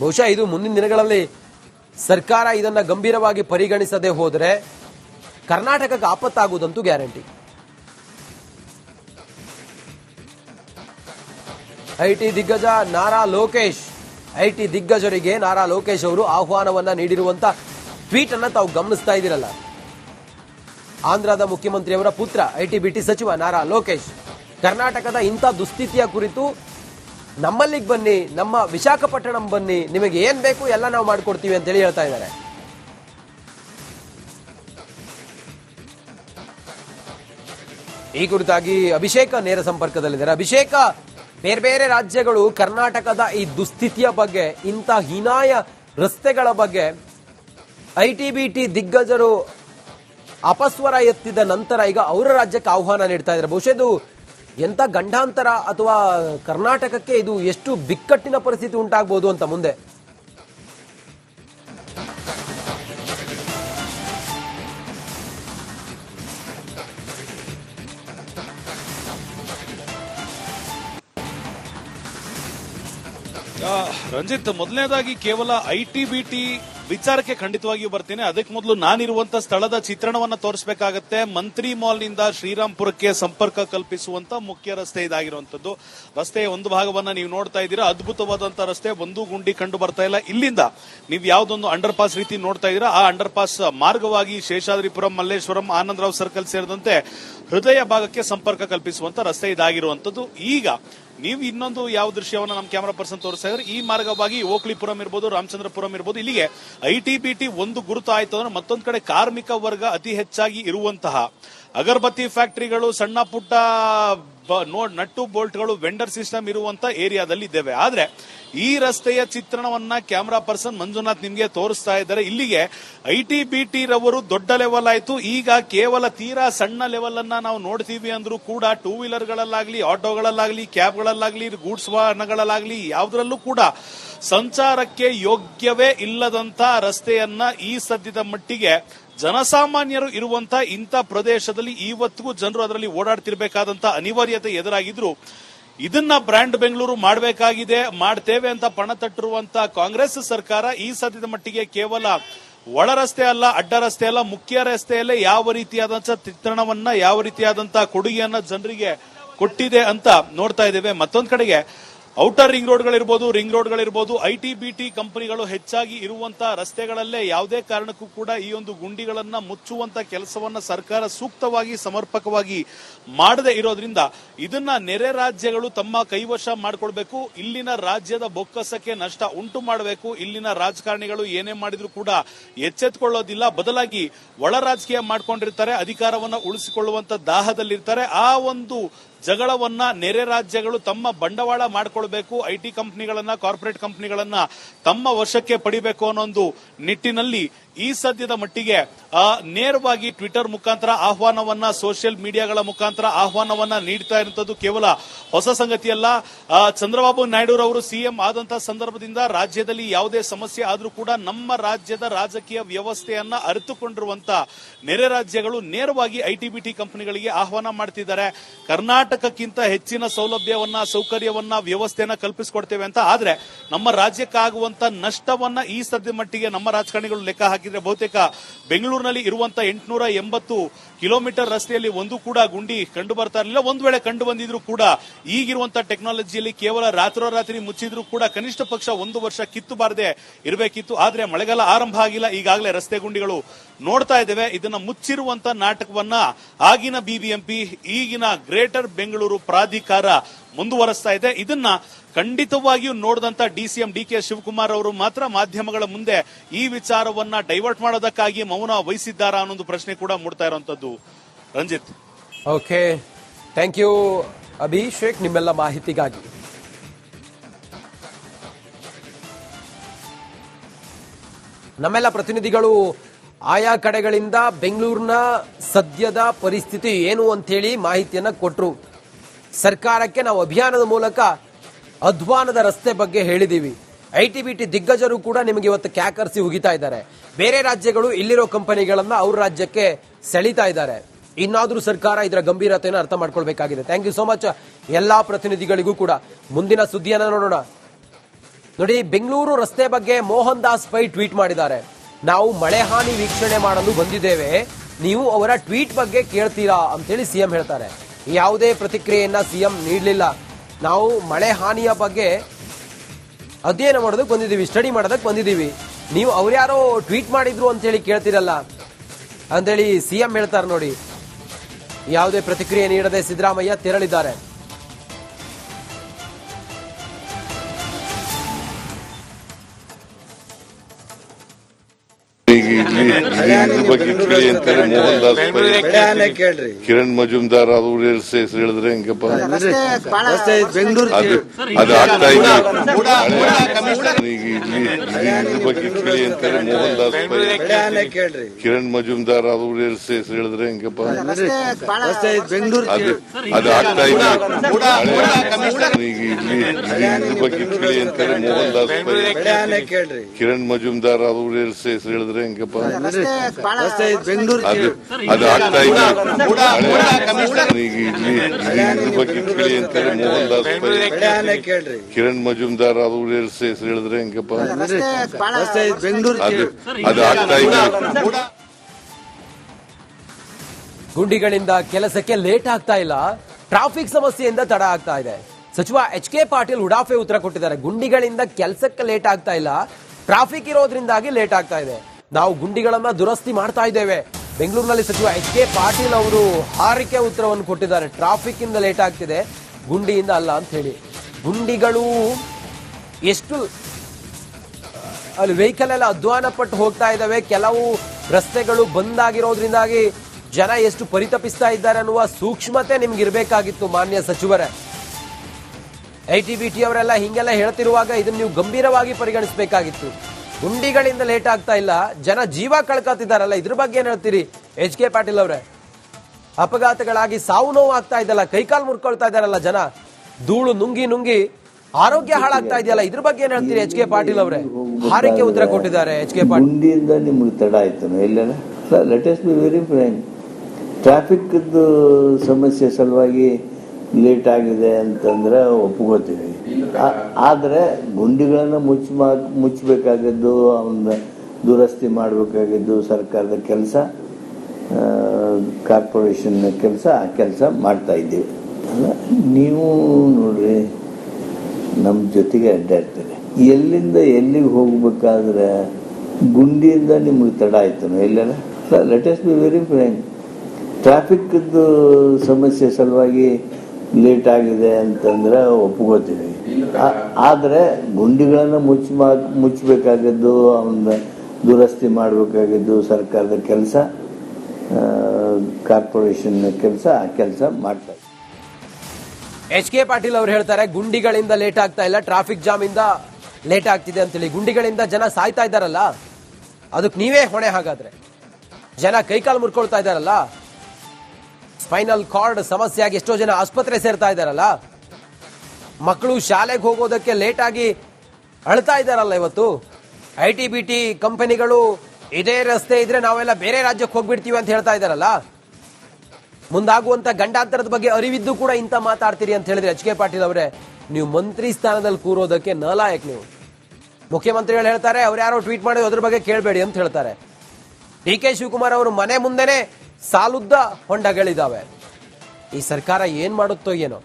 ಬಹುಶಃ ಇದು ಮುಂದಿನ ದಿನಗಳಲ್ಲಿ ಸರ್ಕಾರ ಇದನ್ನ ಗಂಭೀರವಾಗಿ ಪರಿಗಣಿಸದೆ ಹೋದರೆ ಕರ್ನಾಟಕಕ್ಕೆ ಆಪತ್ತಾಗುವುದಂತೂ ಗ್ಯಾರಂಟಿ. ಐಟಿ ದಿಗ್ಗಜ ನಾರಾ ಲೋಕೇಶ್, ಐಟಿ ದಿಗ್ಗಜರಿಗೆ ನಾರಾ ಲೋಕೇಶ್ ಅವರು ಆಹ್ವಾನವನ್ನ ನೀಡಿರುವಂತ ಟ್ವೀಟ್ ಅನ್ನ ತಾವು ಗಮನಿಸ್ತಾ ಇದ್ದೀರಲ್ಲ. ಆಂಧ್ರದ ಮುಖ್ಯಮಂತ್ರಿಯವರ ಪುತ್ರ, ಐಟಿ ಬಿಟಿ ಸಚಿವ ನಾರಾ ಲೋಕೇಶ್, ಕರ್ನಾಟಕದ ಇಂಥ ದುಸ್ಥಿತಿಯ ಕುರಿತು ನಮ್ಮಲ್ಲಿಗೆ ಬನ್ನಿ, ನಮ್ಮ ವಿಶಾಖಪಟ್ಟಣಂ ಬನ್ನಿ, ನಿಮಗೆ ಏನ್ ಬೇಕು ಎಲ್ಲ ನಾವು ಮಾಡ್ಕೊಡ್ತೀವಿ ಅಂತೇಳಿ ಹೇಳ್ತಾ ಇದ್ದಾರೆ. ಈ ಕುರಿತಾಗಿ ಅಭಿಷೇಕ ನೇರ ಸಂಪರ್ಕದಲ್ಲಿದ್ದಾರೆ. ಅಭಿಷೇಕ, ಬೇರೆ ಬೇರೆ ರಾಜ್ಯಗಳು ಕರ್ನಾಟಕದ ಈ ದುಸ್ಥಿತಿಯ ಬಗ್ಗೆ, ಇಂಥ ಹೀನಾಯ ರಸ್ತೆಗಳ ಬಗ್ಗೆ, ಐ ಟಿ ಬಿ ಟಿ ದಿಗ್ಗಜರು ಅಪಸ್ವರ ಎತ್ತಿದ ನಂತರ ಈಗ ಅವರ ರಾಜ್ಯಕ್ಕೆ ಆಹ್ವಾನ ನೀಡ್ತಾ ಇದ್ದಾರೆ. ಬಹುಶಃ ಎಂತ ಗಂಡಾಂತರ ಅಥವಾ ಕರ್ನಾಟಕಕ್ಕೆ ಇದು ಎಷ್ಟು ಬಿಕ್ಕಟ್ಟಿನ ಪರಿಸ್ಥಿತಿ ಉಂಟಾಗಬಹುದು ಅಂತ ಮುಂದೆ. ರಂಜಿತ್, ಮೊದಲನೇದಾಗಿ ಕೇವಲ ಐ ಟಿ ವಿಚಾರಕ್ಕೆ ಖಂಡಿತವಾಗಿಯೂ ಬರ್ತೀನಿ. ಅದಕ್ಕೆ ಮೊದಲು ನಾನಿರುವಂತ ಸ್ಥಳದ ಚಿತ್ರಣವನ್ನ ತೋರಿಸಬೇಕಾಗತ್ತೆ. ಮಂತ್ರಿ ಮಾಲ್ನಿಂದ ಶ್ರೀರಾಮ್ಪುರಕ್ಕೆ ಸಂಪರ್ಕ ಕಲ್ಪಿಸುವಂತ ಮುಖ್ಯ ರಸ್ತೆ ಇದಾಗಿರುವಂತದ್ದು ರಸ್ತೆಯ ಒಂದು ಭಾಗವನ್ನ ನೀವು ನೋಡ್ತಾ ಇದ್ದೀರಾ. ಅದ್ಭುತವಾದಂತ ರಸ್ತೆ ಒಂದು ಗುಂಡಿ ಕಂಡು ಬರ್ತಾ ಇಲ್ಲ. ಇಲ್ಲಿಂದ ನೀವು ಯಾವ್ದೊಂದು ಅಂಡರ್ ಪಾಸ್ ರೀತಿ ನೋಡ್ತಾ ಇದ್ದೀರಾ. ಆ ಅಂಡರ್ ಪಾಸ್ ಮಾರ್ಗವಾಗಿ ಶೇಷಾದ್ರಿಪುರಂ, ಮಲ್ಲೇಶ್ವರಂ, ಆನಂದರಾವ್ ಸರ್ಕಲ್ ಸೇರಿದಂತೆ ಹೃದಯ ಭಾಗಕ್ಕೆ ಸಂಪರ್ಕ ಕಲ್ಪಿಸುವಂತ ರಸ್ತೆ ಇದಾಗಿರುವಂತದ್ದು ಈಗ ನೀವು ಇನ್ನೊಂದು ಯಾವ ದೃಶ್ಯವನ್ನ ನಮ್ಮ ಕ್ಯಾಮರಾ ಪರ್ಸನ್ ತೋರಿಸ್ತಾ ಇದ್ರೆ ಈ ಮಾರ್ಗವಾಗಿ ಓಕ್ಲಿಪುರಂ ಇರ್ಬೋದು ರಾಮಚಂದ್ರಪುರಂ ಇರ್ಬೋದು, ಇಲ್ಲಿಗೆ ಐ ಟಿ ಬಿ ಟಿ ಒಂದು ಗುರುತು ಆಯ್ತು ಅಂದ್ರೆ ಮತ್ತೊಂದು ಕಡೆ ಕಾರ್ಮಿಕ ವರ್ಗ ಅತಿ ಹೆಚ್ಚಾಗಿ ಇರುವಂತಹ ಅಗರಬತ್ತಿ ಫ್ಯಾಕ್ಟರಿಗಳು, ಸಣ್ಣ ಪುಟ್ಟ ಬ- ನೋ- ನಟ್ಟು ಬೋಲ್ಟ್ಗಳು, ವೆಂಡರ್ ಸಿಸ್ಟಮ್ ಇರುವಂತ ಏರಿಯಾದಲ್ಲಿ ಇದ್ದೇವೆ. ಆದ್ರೆ ಈ ರಸ್ತೆಯ ಚಿತ್ರಣವನ್ನ ಕ್ಯಾಮರಾ ಪರ್ಸನ್ ಮಂಜುನಾಥ್ ನಿಮ್ಗೆ ತೋರಿಸ್ತಾ ಇದ್ದಾರೆ. ಇಲ್ಲಿಗೆ ಐ ಟಿ ಬಿ ಟಿ ರವರು ದೊಡ್ಡ ಲೆವೆಲ್ ಆಯ್ತು. ಈಗ ಕೇವಲ ತೀರಾ ಸಣ್ಣ ಲೆವೆಲ್ ಅನ್ನ ನಾವು ನೋಡ್ತೀವಿ ಅಂದ್ರೂ ಕೂಡ ಟೂ ವೀಲರ್ಗಳಲ್ಲಾಗ್ಲಿ ಆಟೋಗಳಲ್ಲಾಗ್ಲಿ, ಕ್ಯಾಬ್ಗಳಲ್ಲಾಗ್ಲಿ, ಗೂಡ್ಸ್ ವಾಹನಗಳಲ್ಲಾಗ್ಲಿ ಯಾವ್ದ್ರಲ್ಲೂ ಕೂಡ ಸಂಚಾರಕ್ಕೆ ಯೋಗ್ಯವೇ ಇಲ್ಲದಂತ ರಸ್ತೆಯನ್ನ ಈ ಸದ್ಯದ ಮಟ್ಟಿಗೆ ಜನಸಾಮಾನ್ಯರು ಇರುವಂತ ಇಂಥ ಪ್ರದೇಶದಲ್ಲಿ ಇವತ್ತಿಗೂ ಜನರು ಅದರಲ್ಲಿ ಓಡಾಡ್ತಿರ್ಬೇಕಾದಂತ ಅನಿವಾರ್ಯತೆ ಎದುರಾಗಿದ್ರು. ಇದನ್ನ ಬ್ರ್ಯಾಂಡ್ ಬೆಂಗಳೂರು ಮಾಡಬೇಕಾಗಿದೆ, ಮಾಡ್ತೇವೆ ಅಂತ ಪಣ ತಟ್ಟಿರುವಂತ ಕಾಂಗ್ರೆಸ್ ಸರ್ಕಾರ ಈ ಸದ್ಯದ ಮಟ್ಟಿಗೆ ಕೇವಲ ಒಳ ರಸ್ತೆ ಅಲ್ಲ, ಅಡ್ಡ ರಸ್ತೆ ಅಲ್ಲ, ಮುಖ್ಯ ರಸ್ತೆಯಲ್ಲೇ ಯಾವ ರೀತಿಯಾದಂತ ಚಿತ್ರಣವನ್ನ, ಯಾವ ರೀತಿಯಾದಂತಹ ಕೊಡುಗೆಯನ್ನ ಜನರಿಗೆ ಕೊಟ್ಟಿದೆ ಅಂತ ನೋಡ್ತಾ ಇದ್ದೇವೆ. ಮತ್ತೊಂದ್ ಕಡೆಗೆ ಔಟರ್ ರಿಂಗ್ ರೋಡ್ಗಳಿರ್ಬೋದು ರಿಂಗ್ ರೋಡ್ಗಳಿರ್ಬೋದು ಐ ಟಿ ಬಿ ಟಿ ಕಂಪನಿಗಳು ಹೆಚ್ಚಾಗಿ ಇರುವಂತಹ ರಸ್ತೆಗಳಲ್ಲೇ ಯಾವುದೇ ಕಾರಣಕ್ಕೂ ಕೂಡ ಈ ಒಂದು ಗುಂಡಿಗಳನ್ನ ಮುಚ್ಚುವಂತ ಕೆಲಸವನ್ನ ಸರ್ಕಾರ ಸೂಕ್ತವಾಗಿ, ಸಮರ್ಪಕವಾಗಿ ಮಾಡದೇ ಇರೋದ್ರಿಂದ ಇದನ್ನ ನೆರೆ ರಾಜ್ಯಗಳು ತಮ್ಮ ಕೈವಶ ಮಾಡಿಕೊಳ್ಬೇಕು. ಇಲ್ಲಿನ ರಾಜ್ಯದ ಬೊಕ್ಕಸಕ್ಕೆ ನಷ್ಟ ಉಂಟು ಮಾಡಬೇಕು. ಇಲ್ಲಿನ ರಾಜಕಾರಣಿಗಳು ಏನೇ ಮಾಡಿದ್ರು ಕೂಡ ಎಚ್ಚೆತ್ಕೊಳ್ಳೋದಿಲ್ಲ. ಬದಲಾಗಿ ಒಳ ರಾಜಕೀಯ ಮಾಡ್ಕೊಂಡಿರ್ತಾರೆ, ಅಧಿಕಾರವನ್ನು ಉಳಿಸಿಕೊಳ್ಳುವಂತ ದಾಹದಲ್ಲಿರ್ತಾರೆ. ಆ ಒಂದು ಜಗಳವನ್ನ ನೆರೆ ರಾಜ್ಯಗಳು ತಮ್ಮ ಬಂಡವಾಳ ಮಾಡಿಕೊಳ್ಬೇಕು ಐ ಟಿ ಕಂಪನಿಗಳನ್ನ, ಕಾರ್ಪೊರೇಟ್ ಕಂಪನಿಗಳನ್ನ ತಮ್ಮ ವಶಕ್ಕೆ ಪಡಿಬೇಕು ಅನ್ನೋ ಒಂದು ನಿಟ್ಟಿನಲ್ಲಿ ಈ ಸದ್ಯದ ಮಟ್ಟಿಗೆ ನೇರವಾಗಿ ಟ್ವಿಟರ್ ಮುಖಾಂತರ ಆಹ್ವಾನವನ್ನ ಸೋಷಿಯಲ್ ಮೀಡಿಯಾಗಳ ಮುಖಾಂತರ ಆಹ್ವಾನವನ್ನ ನೀಡ್ತಾ ಇರುವಂತದ್ದು ಕೇವಲ ಹೊಸ ಸಂಗತಿಯಲ್ಲ. ಚಂದ್ರಬಾಬು ನಾಯ್ಡು ಅವರು ಸಿಎಂ ಆದಂತಹ ಸಂದರ್ಭದಿಂದ ರಾಜ್ಯದಲ್ಲಿ ಯಾವುದೇ ಸಮಸ್ಯೆ ಆದರೂ ಕೂಡ ನಮ್ಮ ರಾಜ್ಯದ ರಾಜಕೀಯ ವ್ಯವಸ್ಥೆಯನ್ನ ಅರಿತುಕೊಂಡಿರುವಂತ ನೆರೆ ರಾಜ್ಯಗಳು ನೇರವಾಗಿ ಐಟಿ ಬಿಟಿ ಕಂಪನಿಗಳಿಗೆ ಆಹ್ವಾನ ಮಾಡ್ತಿದ್ದಾರೆ. ಕರ್ನಾಟಕಕ್ಕಿಂತ ಹೆಚ್ಚಿನ ಸೌಲಭ್ಯವನ್ನ, ಸೌಕರ್ಯವನ್ನ, ವ್ಯವಸ್ಥೆಯನ್ನ ಕಲ್ಪಿಸಿಕೊಡ್ತೇವೆ ಅಂತ. ಆದ್ರೆ ನಮ್ಮ ರಾಜ್ಯಕ್ಕಾಗುವಂತ ನಷ್ಟವನ್ನ ಈ ಸದ್ಯ ಮಟ್ಟಿಗೆ ನಮ್ಮ ರಾಜಕಾರಣಿಗಳು ಲೆಕ್ಕ ಬಹುತೇಕ ಬೆಂಗಳೂರಿನಲ್ಲಿ ಇರುವಂತಹ ಎಂಟುನೂರ ಎಂಬತ್ತು ಕಿಲೋಮೀಟರ್ ರಸ್ತೆಯಲ್ಲಿ ಒಂದು ಕೂಡ ಗುಂಡಿ ಕಂಡು ಬರ್ತಾ ಇರಲಿಲ್ಲ. ಒಂದು ವೇಳೆ ಕಂಡು ಬಂದಿದ್ರು ಕೂಡ ಈಗಿರುವಂತಹ ಟೆಕ್ನಾಲಜಿಯಲ್ಲಿ ಕೇವಲ ರಾತ್ರೋರಾತ್ರಿ ಮುಚ್ಚಿದ್ರು ಕೂಡ ಕನಿಷ್ಠ ಪಕ್ಷ ಒಂದು ವರ್ಷ ಕಿತ್ತು ಬಾರದೆ ಇರಬೇಕಿತ್ತು. ಆದ್ರೆ ಮಳೆಗಾಲ ಆರಂಭ ಆಗಿಲ್ಲ. ಈಗಾಗಲೇ ರಸ್ತೆ ಗುಂಡಿಗಳು ನೋಡ್ತಾ ಇದ್ದೇವೆ. ಇದನ್ನ ಮುಚ್ಚಿರುವಂತ ನಾಟಕವನ್ನ ಆಗಿನ ಬಿಬಿಎಂಪಿ, ಈಗಿನ ಗ್ರೇಟರ್ ಬೆಂಗಳೂರು ಪ್ರಾಧಿಕಾರ ಮುಂದುವರೆಸ್ತಾ ಇದೆ. ಇದನ್ನ ಖಂಡಿತವಾಗಿಯೂ ನೋಡಿದಂತ ಡಿಸಿಎಂ ಡಿ ಕೆ ಶಿವಕುಮಾರ್ ಅವರು ಮಾತ್ರ ಮಾಧ್ಯಮಗಳ ಮುಂದೆ ಈ ವಿಚಾರವನ್ನ ಡೈವರ್ಟ್ ಮಾಡೋದಕ್ಕಾಗಿ ಮೌನ ವಹಿಸಿದ್ದಾರಾ ಅನ್ನೋದು ಪ್ರಶ್ನೆ ಕೂಡ ಮೂಡ್ತಾ ಇರುವಂತದ್ದು. Ranjit. Okay thank you Abhishek, ನಿಮ್ಮೆಲ್ಲ ಮಾಹಿತಿಗಾಗಿ. ನಮ್ಮೆಲ್ಲ ಪ್ರತಿನಿಧಿಗಳು, ಆಯಾ ಕಡೆಗಳಿಂದ ಬೆಂಗಳೂರಿನ ಸದ್ಯದ ಪರಿಸ್ಥಿತಿ ಏನು ಅಂತೇಳಿ ಮಾಹಿತಿಯನ್ನು ಕೊಟ್ಟರು ಸರ್ಕಾರಕ್ಕೆ ನಾವು ಅಭಿಯಾನದ ಮೂಲಕ ಅಧ್ವಾನದ ರಸ್ತೆ ಬಗ್ಗೆ ಹೇಳಿದೀವಿ. ಐ ಟಿ ಬಿ ಟಿ ದಿಗ್ಗಜರು ಕೂಡ ನಿಮಗೆ ಇವತ್ತು ಕ್ಯಾಕರ್ಸಿ ಉಗಿತಾ ಇದ್ದಾರೆ. ಬೇರೆ ರಾಜ್ಯಗಳು ಇಲ್ಲಿರೋ ಕಂಪನಿಗಳನ್ನು ಅವ್ರ ರಾಜ್ಯಕ್ಕೆ ಸೆಳೀತಾ ಇದ್ದಾರೆ. ಇನ್ನಾದರೂ ಸರ್ಕಾರ ಇದರ ಗಂಭೀರತೆಯನ್ನು ಅರ್ಥ ಮಾಡ್ಕೊಳ್ಬೇಕಾಗಿದೆ. ಥ್ಯಾಂಕ್ ಯು ಸೋ ಮಚ್ ಎಲ್ಲಾ ಪ್ರತಿನಿಧಿಗಳಿಗೂ ಕೂಡ. ಮುಂದಿನ ಸುದ್ದಿಯನ್ನ ನೋಡೋಣ. ನೋಡಿ, ಬೆಂಗಳೂರು ರಸ್ತೆ ಬಗ್ಗೆ ಮೋಹನ್ ದಾಸ್ ಪೈ ಟ್ವೀಟ್ ಮಾಡಿದ್ದಾರೆ. ನಾವು ಮಳೆ ಹಾನಿ ವೀಕ್ಷಣೆ ಮಾಡಲು ಬಂದಿದ್ದೇವೆ. ನೀವು ಅವರ ಟ್ವೀಟ್ ಬಗ್ಗೆ ಕೇಳ್ತೀರಾ ಅಂತೇಳಿ ಸಿಎಂ ಹೇಳ್ತಾರೆ. ಯಾವುದೇ ಪ್ರತಿಕ್ರಿಯೆಯನ್ನ ಸಿಎಂ ನೀಡಲಿಲ್ಲ. ನಾವು ಮಳೆ ಹಾನಿಯ ಬಗ್ಗೆ ಅಧ್ಯಯನ ಮಾಡೋದಕ್ಕೆ ಬಂದಿದ್ದೀವಿ, ಸ್ಟಡಿ ಮಾಡೋದಕ್ಕೆ ಬಂದಿದ್ದೀವಿ. ನೀವು ಅವ್ರ್ಯಾರೋ ಟ್ವೀಟ್ ಮಾಡಿದ್ರು ಅಂತೇಳಿ ಕೇಳ್ತಿರಲ್ಲ. ಅಂತೇಳಿ ಸಿಎಂ ಹೇಳ್ತಾರೆ ನೋಡಿ ಯಾವುದೇ ಪ್ರತಿಕ್ರಿಯೆ ನೀಡದೆ ಸಿದ್ದರಾಮಯ್ಯ ತೆರಳಿದ್ದಾರೆ. ಬಗ್ಗೆ ಕೇಳಿ ಅಂತಾರೆ ಮೋಹನ್ ದಾಸ್ ಕಿರಣ್ ಮಜುಮ್ದಾರ್ ಅವ್ರ ಹೆಸರು ಹೇಳಿದ್ರೆ ಹೆಂಗಪ್ಪ ಅದು ಅದು ಆಗ್ತಾ ಇದೆ. ಈಗ ಇಲ್ಲಿ ಇದ್ರ ಬಗ್ಗೆ ಕೇಳಿ ಅಂತಾರೆ ಮೋಹನ್ ದಾಸ್ ಕಿರಣ್ ಮಜುಮ್ದಾರ್ ಅವ್ರ ಹೆಸರು ಹೇಳಿದ್ರೆ ಹೆಂಗಪ್ಪ ಅದು ಅದು ಆಗ್ತಾ ಇದೆ. ಈಗ ಇಲ್ಲಿ ಇದ್ರ ಬಗ್ಗೆ ಕೇಳಿ ಅಂತಾರೆ ಮೋಹನ್ ದಾಸ್ ಕಿರಣ್ ಮಜುಮ್ದಾರ್ ಅವ್ರ ಹೆಸರು ಹೇಳಿದ್ರೆ ಹೆಂಗಪ್ಪ ಅದು ಅದು ಆಗ್ತಾ ಇದೆ. ಈಗ ಇಲ್ಲಿ ಇಲ್ಲಿ ಇದ್ರ ಬಗ್ಗೆ ಕೇಳಿ ಅಂತಾರೆ ಮೋಹನ್ ದಾಸ್ ಕೇಳ್ರಿ. ಕಿರಣ್ ಮಜುಮ್ದಾರ್ ಅವ್ರ ಹೆಸರು ಹೇಳಿದ್ರೆ ಹೆಂಗಪ್ಪ? ಅದು ಆಗ್ತಾ ಇದೆ. ಗುಂಡಿಗಳಿಂದ ಕೆಲಸಕ್ಕೆ ಲೇಟ್ ಆಗ್ತಾ ಇಲ್ಲ. ಟ್ರಾಫಿಕ್ ಸಮಸ್ಯೆಯಿಂದ ತಡ ಆಗ್ತಾ ಇದೆ. ಸಚಿವ ಎಚ್ ಕೆ ಪಾಟೀಲ್ ಉಡಾಫೆ ಉತ್ತರ ಕೊಟ್ಟಿದ್ದಾರೆ. ಗುಂಡಿಗಳಿಂದ ಕೆಲಸಕ್ಕೆ ಲೇಟ್ ಆಗ್ತಾ ಇಲ್ಲ. ಟ್ರಾಫಿಕ್ ಇರೋದ್ರಿಂದಾಗಿ ಲೇಟ್ ಆಗ್ತಾ ಇದೆ. ನಾವು ಗುಂಡಿಗಳನ್ನ ದುರಸ್ತಿ ಮಾಡ್ತಾ ಇದ್ದೇವೆ. ಬೆಂಗಳೂರಿನಲ್ಲಿ ಸಚಿವ ಎಚ್ ಕೆ ಪಾಟೀಲ್ ಅವರು ಹಾರಿಕೆ ಉತ್ತರವನ್ನು ಕೊಟ್ಟಿದ್ದಾರೆ. ಟ್ರಾಫಿಕ್ ಇಂದ ಲೇಟ್ ಆಗ್ತಿದೆ. ಗುಂಡಿಯಿಂದ ಅಲ್ಲ ಅಂತ ಹೇಳಿ. ಗುಂಡಿಗಳು ಎಷ್ಟು, ಅಲ್ಲಿ ವೆಹಿಕಲ್ ಎಲ್ಲ ಅಧ್ವಾನ ಪಟ್ಟು ಹೋಗ್ತಾ ಇದ್ದಾವೆ. ಕೆಲವು ರಸ್ತೆಗಳು ಬಂದ್ ಆಗಿರೋದ್ರಿಂದಾಗಿ ಜನ ಎಷ್ಟು ಪರಿತಪಿಸ್ತಾ ಇದ್ದಾರೆ ಅನ್ನುವ ಸೂಕ್ಷ್ಮತೆ ನಿಮ್ಗೆ ಇರಬೇಕಾಗಿತ್ತು ಮಾನ್ಯ ಸಚಿವರೇ. ಐ ಟಿ ಬಿ ಟಿ ಅವರೆಲ್ಲ ಹಿಂಗೆಲ್ಲ ಹೇಳ್ತಿರುವಾಗ ಇದನ್ನ ನೀವು ಗಂಭೀರವಾಗಿ ಪರಿಗಣಿಸಬೇಕಾಗಿತ್ತು. ಗುಂಡಿಗಳಿಂದ ಲೇಟ್ ಆಗ್ತಾ ಇಲ್ಲ. ಜನ ಜೀವ ಕಳ್ಕೊತಿದ್ದಾರಲ್ಲ, ಇದ್ರ ಬಗ್ಗೆ ಏನ್ ಹೇಳ್ತೀರಿ? ಎಚ್ ಕೆ ಪಾಟೀಲ್ ಅವರೇ. ಅಪಘಾತಗಳಾಗಿ ಸಾವು ನೋವು ಆಗ್ತಾ ಇದೆಯಲ್ಲ ಕೈಕಾಲು ಮುರ್ಕೊಳ್ತಾ ಇದಾರಲ್ಲ ಜನ. ಧೂಳು ನುಂಗಿ ನುಂಗಿ ಆರೋಗ್ಯ ಹಾಳಾಗ್ತಾ ಇದೆಯಲ್ಲ, ಇದ್ರ ಬಗ್ಗೆ ಏನ್ ಹೇಳ್ತೀರಿ ಎಚ್ ಕೆ ಪಾಟೀಲ್ ಅವರೇ? ಹಾರಿಕೆ ಉತ್ತರ ಕೊಟ್ಟಿದ್ದಾರೆ ಎಚ್ ಕೆ ಪಾಟೀಲ್ ನಿಮ್ಗೆ ತಡ ಲೆಟೆಸ್ಟ್ ಬಿ ವೆರಿ ಫ್ರ್ಯಾಂಕ್ ಟ್ರಾಫಿಕ್ದು ಸಮಸ್ಯೆ ಸಲುವಾಗಿ ಲೇಟ್ ಆಗಿದೆ ಅಂತಂದ್ರೆ ಒಪ್ಕೋತೀವಿ ಆದ್ರೆ ಗುಂಡಿಗಳನ್ನು ಮುಚ್ಚ ಮುಚ್ಚಬೇಕಾಗಿದ್ದು, ಅವನ ದುರಸ್ತಿ ಮಾಡಬೇಕಾಗಿದ್ದು ಸರ್ಕಾರದ ಕೆಲಸ ಕಾರ್ಪೊರೇಷನ್ ಕೆಲಸ, ಆ ಕೆಲಸ ಮಾಡ್ತಾ ಇದ್ದೀವಿ. ಅಲ್ಲ, ನೀವು ನೋಡ್ರಿ ನಮ್ಮ ಜೊತೆಗೆ ಅಡ್ಡಾಡ್ತೀರಿ ಎಲ್ಲಿಂದ ಎಲ್ಲಿಗೆ ಹೋಗ್ಬೇಕಾದ್ರೆ ಗುಂಡಿಯಿಂದ ನಿಮಗೆ ತಡ ಆಯ್ತು ಎಲ್ಲರ ಲೆಟೆಸ್ಟ್ ಬಿ ವೆರಿ ಫ್ರೆಂಡ್ ಟ್ರಾಫಿಕ್ದು ಸಮಸ್ಯೆ ಸಲುವಾಗಿ ಲೇಟ್ ಆಗಿದೆ ಅಂತಂದ್ರೆ ಒಪ್ಕೋತೀವಿ. ಆದರೆ ಗುಂಡಿಗಳನ್ನ ಮುಚ್ಚ ಮುಚ್ಚಬೇಕಾಗಿದ್ದು, ಅವನ ದುರಸ್ತಿ ಮಾಡಬೇಕಾಗಿದ್ದು ಸರ್ಕಾರದ ಕೆಲಸ ಕಾರ್ಪೊರೇಷನ್ ಕೆಲಸ, ಆ ಕೆಲಸ ಮಾಡ್ತಾರೆ ಎಚ್ ಕೆ ಪಾಟೀಲ್ ಅವರು ಹೇಳ್ತಾರೆ, ಗುಂಡಿಗಳಿಂದ ಲೇಟ್ ಆಗ್ತಾ ಇಲ್ಲ, ಟ್ರಾಫಿಕ್ ಜಾಮ್ ಇಂದ ಲೇಟ್ ಆಗ್ತಿದೆ ಅಂತೇಳಿ. ಗುಂಡಿಗಳಿಂದ ಜನ ಸಾಯ್ತಾ ಇದ್ದಾರಲ್ಲ, ಅದಕ್ಕೆ ನೀವೇ ಹೊಣೆ ಹಾಗಾದ್ರೆ. ಜನ ಕೈಕಾಲು ಮುರ್ಕೊಳ್ತಾ ಇದ್ದಾರಲ್ಲ ಸ್ಪೈನಲ್ ಕಾರ್ಡ್ ಸಮಸ್ಯೆಯಾಗಿ ಎಷ್ಟೋ ಜನ ಆಸ್ಪತ್ರೆ ಸೇರ್ತಾ ಇದ್ದಾರಲ್ಲ? ಮಕ್ಕಳು ಶಾಲೆಗೆ ಹೋಗೋದಕ್ಕೆ ಲೇಟ್ ಆಗಿ ಅಳ್ತಾ ಇದ್ದಾರಲ್ಲ ಇವತ್ತು? ಐ ಟಿ ಬಿ ಟಿ ಕಂಪನಿಗಳು ಇದೇ ರಸ್ತೆ ಇದ್ರೆ ನಾವೆಲ್ಲ ಬೇರೆ ರಾಜ್ಯಕ್ಕೆ ಹೋಗ್ಬಿಡ್ತೀವಿ ಅಂತ ಹೇಳ್ತಾ ಇದ್ದಾರಲ್ಲ? ಮುಂದಾಗುವಂತ ಗಂಡಾಂತರದ ಬಗ್ಗೆ ಅರಿವಿದ್ದು ಕೂಡ ಇಂತ ಮಾತಾಡ್ತೀರಿ ಅಂತ ಹೇಳಿದ್ರೆ ಎಚ್ ಕೆ ಪಾಟೀಲ್ ಅವರೇ, ನೀವು ಮಂತ್ರಿ ಸ್ಥಾನದಲ್ಲಿ ಕೂರೋದಕ್ಕೆ ನಲಾಯಕ್ ನೀವು. ಮುಖ್ಯಮಂತ್ರಿಗಳು ಹೇಳ್ತಾರೆ ಅವ್ರು ಯಾರೋ ಟ್ವೀಟ್ ಮಾಡಿದ್ರು ಅದ್ರ ಬಗ್ಗೆ ಕೇಳಬೇಡಿ ಅಂತ ಹೇಳ್ತಾರೆ. ಡಿ ಕೆ ಶಿವಕುಮಾರ್ ಅವರು ಮನೆ ಮುಂದೆನೆ ಸಾಲುದ್ದ ಹೊಂಡಗಳಿದಾವೆ. ಈ ಸರ್ಕಾರ ಏನ್ ಮಾಡುತ್ತೋ ಏನೋ.